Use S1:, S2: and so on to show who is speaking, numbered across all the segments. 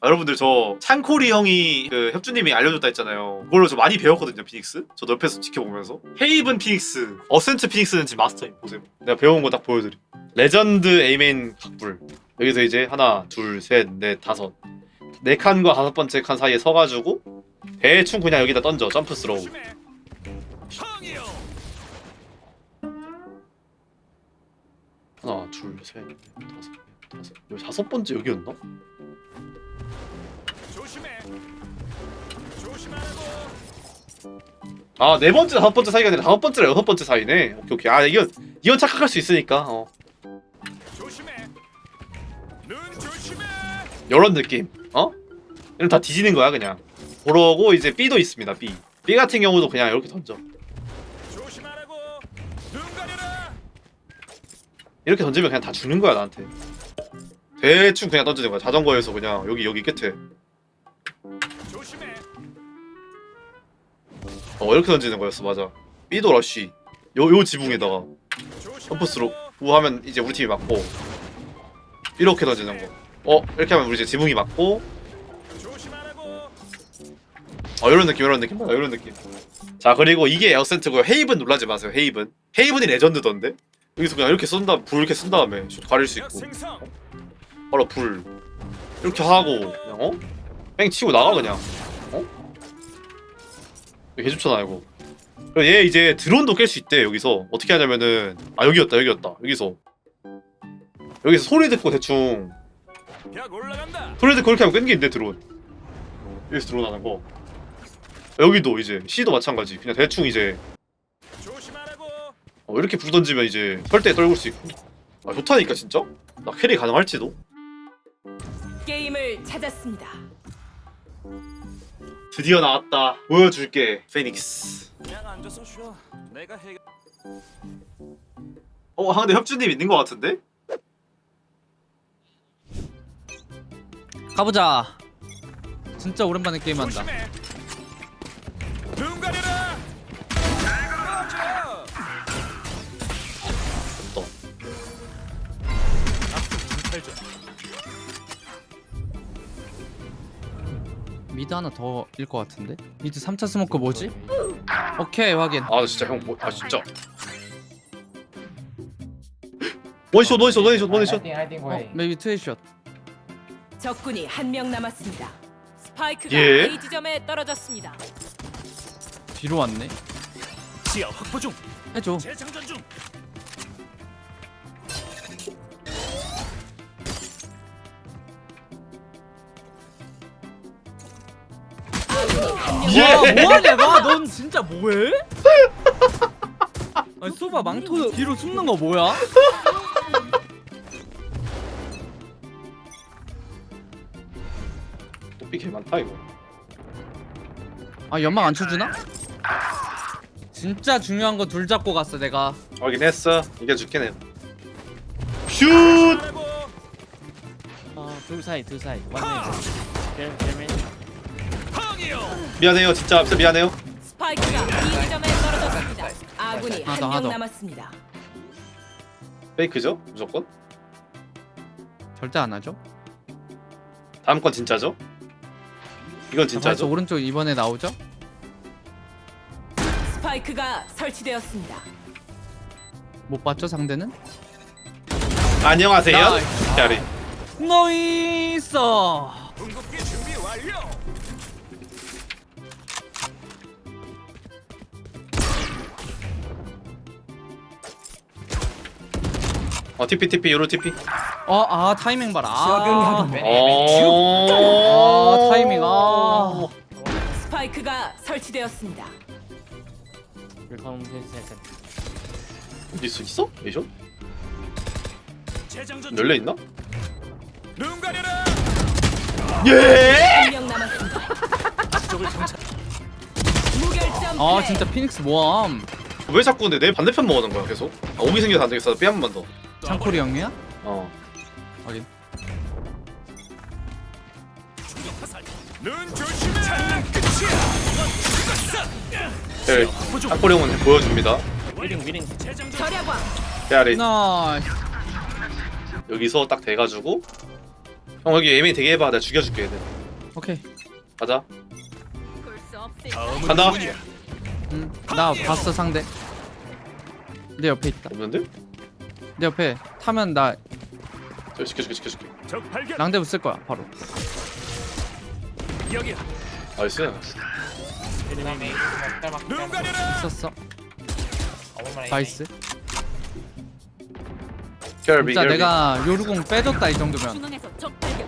S1: 아, 여러분들 저 창코리 형이 그 협주님이 알려줬다 했잖아요. 그걸로 저 많이 배웠거든요, 피닉스. 저도 옆에서 지켜보면서. 헤이븐 피닉스, 어센트 피닉스는 지금 마스터임. 보세요. 내가 배운 거 딱 보여드림. 레전드 에이맨 각불. 여기서 이제 하나, 둘, 셋, 넷, 다섯. 네 칸과 다섯 번째 칸 사이에 서가지고 대충 그냥 여기다 던져 점프 스로우. 하나, 둘, 셋, 넷, 다섯, 넷, 다섯. 여기 다섯 번째 여기였나?
S2: 조심해. 조심하라고.
S1: 아, 네 번째, 다섯 번째 사이가 아니라 다섯 번째랑 여섯 번째 사이네. 오케이, 오케이. 아, 이건, 이건 착각할 수 있으니까. 어.
S2: 조심해. 눈 조심해.
S1: 요런 느낌. 어? 이런 다 뒤지는 거야, 그냥. 그러고 이제 B도 있습니다, B. B 같은 경우도 그냥 이렇게 던져. 이렇게 던지면 그냥 다 죽는 거야, 나한테. 대충 그냥 던지는 거야. 자전거에서 그냥 여기, 여기 끝에. 어, 이렇게 던지는 거였어, 맞아. B도 러쉬. 요, 요 지붕에다가. 점프스로 우 하면 이제 우리 팀이 맞고. 이렇게 던지는 거. 어, 이렇게 하면 우리 이제 지붕이 맞고. 어 이런 느낌 이런 느낌 어, 이런 느낌 자 그리고 이게 에어센트고요 헤이븐 놀라지 마세요 헤이븐 헤이븐이 레전드던데 여기서 그냥 이렇게 쏜다 불 이렇게 쓴 다음에 슛 가릴
S2: 수역
S1: 있고. 바로 불 이렇게 하고 그냥 어? 뺑 치고 나가 그냥 어? 개 좋잖아 이거 그리고 얘 이제 드론도 깰 수 있대 여기서 어떻게 하냐면은 아 여기였다 여기였다 여기서 여기서 소리 듣고 대충. 소리 듣고 이렇게 하면 끊긴대 드론 여기서 드론 하는 거 여기도 이제 C도 마찬가지 그냥 대충 이제. 어, 이렇게 불 던지면 이제 설대 떨굴 수 있고 아 좋다니까 진짜 나 캐리 가능할지도
S3: 게임을 찾았습니다.
S1: 드디어 나왔다 보여줄게 페닉스
S2: 그냥 앉아서 쉬어. 내가 해.
S1: 어 상대 협주님 있는 것 같은데
S4: 가보자. 진짜 오랜만에 게임한다.
S2: 조심해.
S4: 미드 하나 더일 것 같은데? 미드 3차 스모크 뭐지? 오케이 확인.
S1: 아 진짜 형 뭐, 아 진짜 원샷 원샷 원샷 원샷
S4: 어, 메이비 트웨이샷.
S3: 적군이 한 명 남았습니다. 스파이크가
S1: 예?
S3: A 지점에 떨어졌습니다.
S4: 뒤로 왔네.
S2: 지하 확보 중.
S4: 해줘.
S2: 재장전 중.
S4: 뭐하냐 가? 넌 진짜 뭐해? 아니 소바 망토 뒤로 숨는 거 뭐야?
S1: 또삐 개 많다 이거
S4: 아 연막 안 쳐주나? 진짜 중요한 거 둘 잡고 갔어 내가.
S1: 확인했어 이겨줄게 내가 슛
S2: 조심하라고.
S5: 어둘 사이 둘 사이
S2: 하!
S5: 원래
S2: 형이요.
S1: 미안해요 진짜 진짜 미안해요
S3: 스파이크가 B 지점에 떨어졌습니다. 아군이
S4: 하나
S3: 한
S4: 더, 하나
S3: 명
S4: 더.
S3: 남았습니다.
S1: 페이크죠 무조건
S4: 절대 안 하죠.
S1: 다음 건 진짜죠 이건
S4: 진짜
S1: 진짜죠
S4: 오른쪽 이번에 나오죠?
S3: 스파이크가 설치되었습니다.
S4: 못 봤죠 상대는?
S1: 안녕하세요
S4: 나이스.
S1: 캐리
S4: 너이스.
S1: 어 TP TP 요로 TP
S4: 어 아 타이밍 봐라. 아,
S1: 어
S4: 아 타이밍 아.
S3: 스파이크가 설치되었습니다.
S1: 어디 있어 있어 에이션. 열려 있나
S2: 눈 가려라.
S3: 한명 남았습니다.
S2: 쪽을 정찰.
S3: 무결점
S4: 아
S3: 플레이.
S4: 진짜 피닉스 모함.
S1: 왜 자꾸 근데 내 반대편 먹는 거야 계속 아, 오기 생겨서 안 되겠어 삐한 번만
S4: 창코리 형이야?
S1: 더어
S4: 확인.
S2: 충격 화살. 눈 조심해. 장난 끝이야. 넌 죽었어.
S1: 네,
S2: 중.
S1: 탁보령은 보여줍니다
S5: 위링 위링
S4: 나이스.
S1: 여기서 딱 돼가지고 형 여기 에이메인 되게 해봐 내가 죽여줄게 얘들
S4: 오케이
S1: 가자 간다.
S4: 음, 나 봤어 상대 내 옆에 있다
S1: 없는데?
S4: 내 옆에 타면
S1: 나저 시켜줄게 시켜줄게
S2: 적 발견.
S4: 랑데브 쓸 거야 바로
S2: 여기야.
S1: 나이스
S2: 눈 가려라.
S4: 썼어 나이스 진짜 내가 요루공 빼줬다 이 정도면
S3: 중앙에서 적 발견.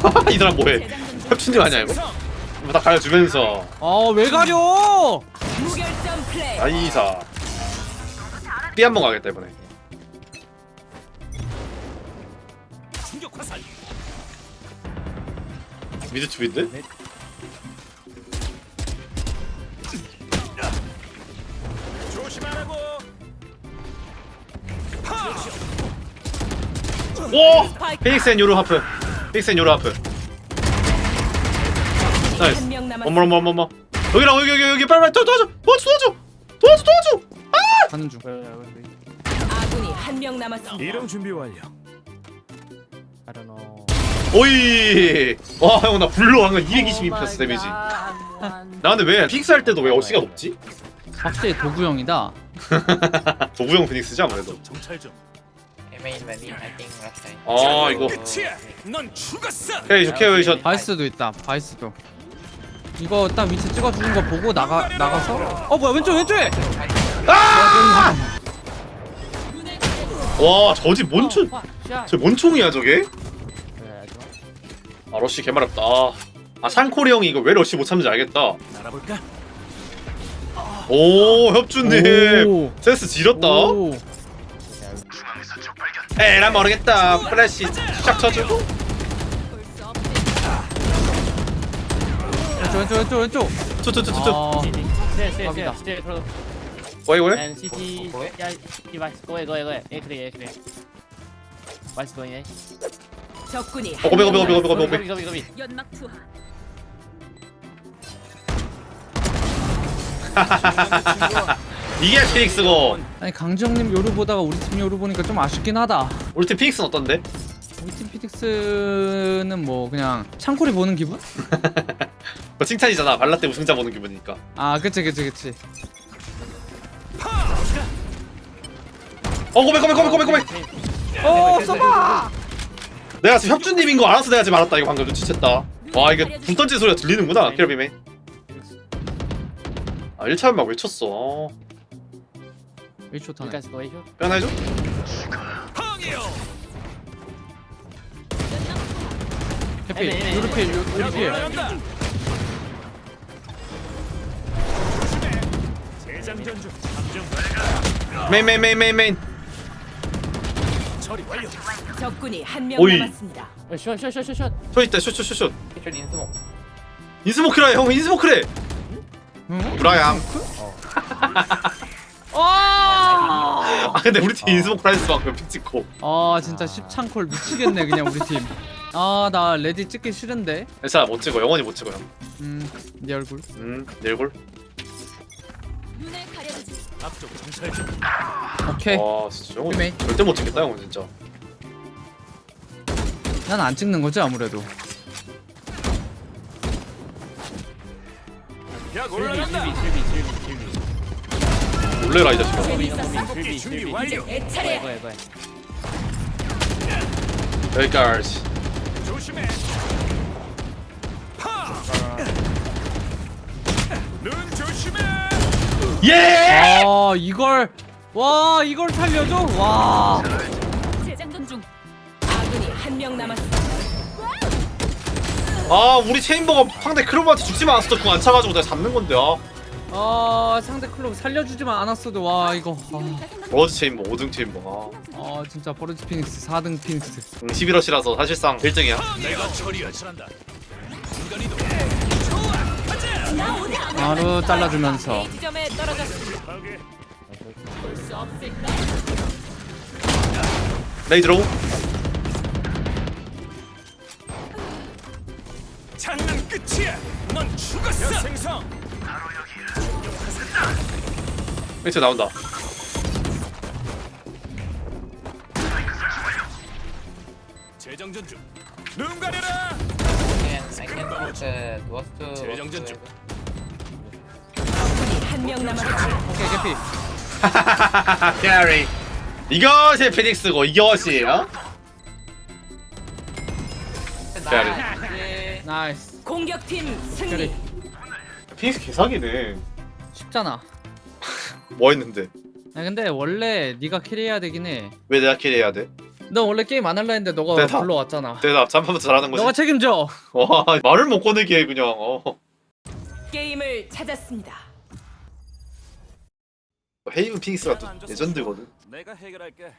S1: 이 사람 뭐해
S3: 재장전 중.
S1: 협춘님 아니야 이거? 이거 다 가려주면서
S4: 아왜 가려.
S1: 나이사 B 한번 가겠다 이번에
S2: 충격 화살.
S1: 미드 투비인데?
S2: 조심하라고.
S1: 오! 페닉스 앤 요루 하프 페닉스 앤 요루 하프 나이스
S3: 한명 남았.
S1: 어머 어머 어머 어머 여기랑 여기 여기 여기 빨리 빨리 도- 도와줘 도와줘 도와줘 도와줘 도와줘
S4: 가는 중.
S3: 아군이 한 명 남았습니다.
S2: 이동 준비 완료.
S5: I don't know.
S1: 오이! 와형 나 불로 한건 220 폈어 데미지. 나 근데 왜 픽스 할 때도 왜 어시가 높지?
S4: 확실히 도구형이다.
S1: 도구형 피닉스지 아무래도.
S2: 정찰 좀.
S6: Main maybe I think last time.
S1: 아 이거.
S2: 끝이야. 넌 죽었어.
S1: 케이션 케이션.
S4: 바이스도 있다. 바이스도 이거 딱 위치 찍어 주는 거 보고 나가 나가서? 어 뭐야 왼쪽 왼쪽에!
S1: 와 저지 뭔총 저 뭔 총이야 저게? 아 러쉬 개마렵다. 아 상코리 형이 이거 왜 러쉬 못 참는지 알겠다? 오 협준님.
S4: 오.
S1: 센스 지렸다.
S4: 오.
S1: 에라 모르겠다. 플래시 샥 쳐주고
S4: 왼쪽 왼쪽 왼쪽 왼쪽
S1: 쪼쪼쪼쪼
S4: 아 갑니다.
S5: 스테이 스테이 프로
S1: 뭐야 뭐야?
S5: and CT 야 CT 바이스 고해 고해 고해 예 그래 예 그래 바이스 고해
S3: 적군이
S1: 어 고백 고백 고백 고백
S5: 거비 거비 거비
S3: 연막 투하.
S1: 이게 피닉스고
S4: 아니 강지영님 요루 보다가 우리 팀 요루 보니까 좀 아쉽긴 하다
S1: 우리 팀 피닉스는 어떤데?
S4: 우리 팀 피닉스는 뭐 그냥 창코리 보는 기분?
S1: 그거 칭찬이잖아. 발라 때 우승자 보는 기분이니까.
S4: 아 그치 그치 그치.
S1: 어 고백 고백 고백 고백 고백.
S4: 어 써봐
S1: 내가 지금 협준님인 거 알아서 내가 지금 알았다. 이거 방금 눈치챘다. 와 이게 붕 던진 소리가 들리는구나 캐러비맨 아 1차만 막 외쳤어.
S4: 1초 타네
S5: 여기까지
S1: 뼈나 해줘?
S4: 해피
S5: 네, 네, 네.
S4: 요루 필 요- 요루 필
S2: 장전 중. 감정
S1: 메인 메인 메인 메인 메인
S2: 처리 완료.
S3: 적군이 한 명
S1: 오이.
S3: 남았습니다.
S5: 슛슛슛슛슛
S1: 저 있다 슛슛슛슛
S6: in smoke.
S1: 인스모크라 형 인스모크래
S4: 응?
S1: 브라양 아아 근데 우리 팀 인스모크라 했어 방금
S4: 아 진짜 십창콜 미치겠네 그냥 우리 팀아나 레디 찍기 싫은데
S1: 괜찮아 못 찍어 영원히 못 찍어
S4: 음네 얼굴
S1: 형음내 얼굴.
S2: 앞쪽 정찰 좀.
S4: 오케이
S1: 와 진짜 영원
S4: 메인.
S1: 절대 못 찍겠다 형은 진짜
S4: 난 안 찍는 거지 아무래도
S2: 약
S5: 실비
S2: 올라간다.
S1: 놀래라 이 자식아
S3: 재밌었어.
S2: 복귀 준비 완료.
S3: 내
S5: 고해
S3: 차례야.
S5: 고해 고해
S1: 여기까지
S2: 조심해. 파. 눈 조심해.
S1: 예!
S4: 아 이걸 와 이걸 살려줘 와
S3: 재장전 중. 아군이 한 명 남았습니다.
S1: 아 우리 체인버가 상대 크로마한테 죽지만 않았어 궁안 차가지고 내가 잡는 건데 아
S4: 아 상대 클럽 살려주지만 않았어도 와 이거 아,
S1: 버즈 체인버 5등 체인버
S4: 아 진짜 버르지 피닉스 4등 피닉스
S1: 아 11러시라서 사실상 1등이야
S2: 내가 처리하지 한다. 순간이동.
S4: 바로 잘라주면서
S3: A 지점에 떨어졌습니다.
S2: 파괴.
S3: 볼수 없을까?
S1: 레이드로우
S2: 장난 끝이야. 넌 죽었어. 생성.
S1: 밑에 나온다
S2: 재정전 중. 눈 가려라.
S6: I can put the duos to
S2: 재정전 중.
S3: 적군이 한명 남았습니다.
S4: 오케이 개피
S1: 캐리 이것이 피닉스고 이것이 어?
S6: Nice.
S4: 나이스
S3: 공격팀 승리.
S4: 캐리
S1: 피닉스 개사기네
S4: 쉽잖아
S1: 뭐 했는데
S4: 야, 근데 원래 네가 캐리해야 되긴 해너
S1: 왜 내가 캐리해야 돼?
S4: 원래 게임 안 할라 했는데 너가
S1: 대답.
S4: 불러왔잖아
S1: 대답 잠깐만 잘하는 거지
S4: 너가 책임져
S1: 와 말을 못 꺼내게 그냥 어.
S3: 게임을 찾았습니다.
S1: 헤이븐 피닉스가 또 레전드거든
S2: 내가 해결할게.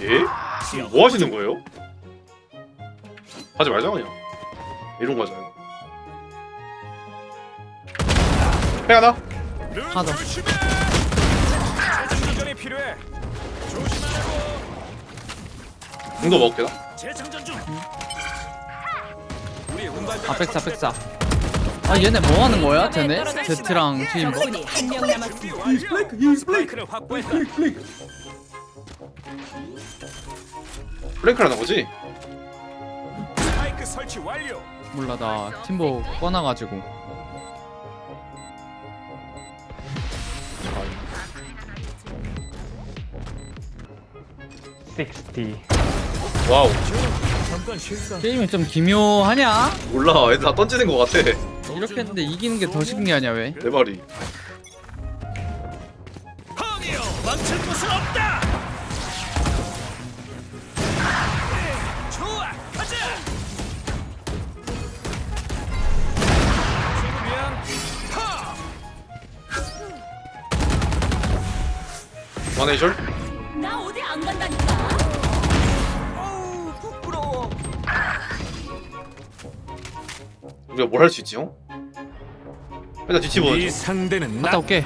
S1: 예? 지금 뭐 하시는 거예요? 하지 말자 그냥 이런 거죠 해 하나?
S2: 눈
S4: 하나 더.
S2: 조심해. 재정전이 필요해. 조심하라고.
S1: 이거 먹게나?
S2: 재정전 중. 우리 운반자.
S4: 아 백사 백사 아 얘네 뭐 하는 거야 쟤네? 제트랑 트윈버
S3: 적군이 한 명 남았습니다.
S2: 완료. 스파이크를 확보했다.
S1: 플랭크를 하는 거지?
S2: 스파이크 설치 완료.
S4: 몰라 나 팀보 꺼놔가지고
S1: 와우
S2: 잠깐 쉴까?
S4: 게임이 좀 기묘하냐?
S1: 몰라 애들 다 던지는 거 같아
S4: 이렇게 했는데 이기는 게 더 신기하냐 왜?
S1: 내 말이
S2: 황이요. 망칠 곳은 없다. 좋아. 가자. 최고면 타.
S1: 와네이셜? 우리가 뭘 할 수 있지 형? 일단 중
S2: 상대는
S4: 갔다 올게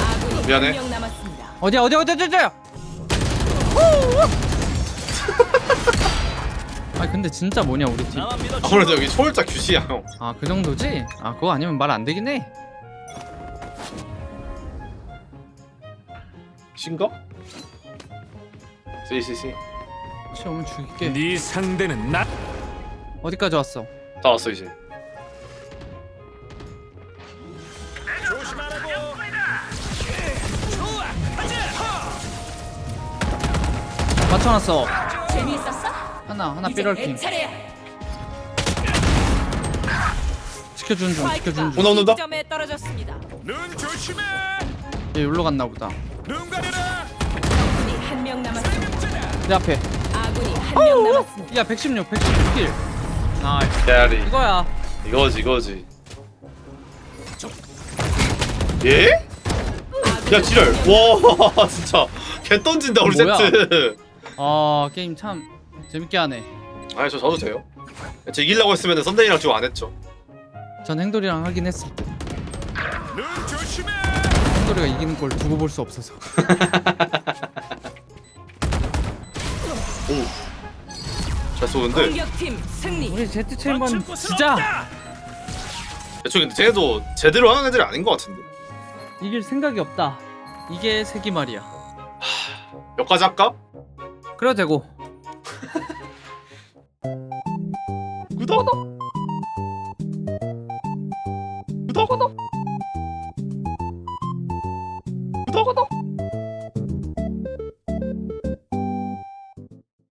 S3: 아군이
S1: 미안해.
S3: 한명 남았습니다.
S4: 어디야 어디야 어디야 어디야 아 근데 진짜 뭐냐 우리.
S1: 아무래도 여기 초월자 규시야
S4: 형아그 정도지? 아 그거 아니면 말 안 되긴 해
S1: 신가? 씨씨 씨
S4: 시험은 죽일게
S2: 네 상대는 나.
S4: 어디까지 왔어?
S1: 다 왔어 이제.
S4: 맞춰놨어
S3: 재미있었어?
S4: 하나 하나
S3: 이제
S4: 삐럴킹
S3: 차례야.
S4: 지켜주는 중 지켜주는 중
S3: 점에 떨어졌습니다.
S2: 눈 조심해.
S4: 얘 여기로 갔나 보다
S2: 눈 가려라.
S3: 적군이 한 명 남았습니다.
S4: 내 앞에
S3: 한 명 남았습니다.
S4: 야 116, 116킬. 나이스.
S1: 대아리.
S4: 이거야.
S1: 이거지 이거지. 예? 야 지랄. 와 진짜. 개 던진다 우리
S4: 뭐야?
S1: 세트.
S4: 아 게임 참 재밌게 하네.
S1: 아니 저 저도 돼요? 제 이기려고 했으면 썬데이랑 좀안 했죠.
S4: 전 행돌이랑 하긴 했을 때.
S2: 눈 조심해.
S4: 행돌이가 이기는 걸 두고 볼 수 없어서
S1: 잘 쏘는데
S3: 공격팀 승리.
S4: 우리 제트
S2: 곳은
S4: 진짜.
S1: 애초에 근데 쟤도 제대로 하는 애들이 아닌 것 같은데
S4: 이길 생각이 없다 이게 세기 말이야
S1: 여기까지 할까?
S4: 그래도 되고
S1: 구독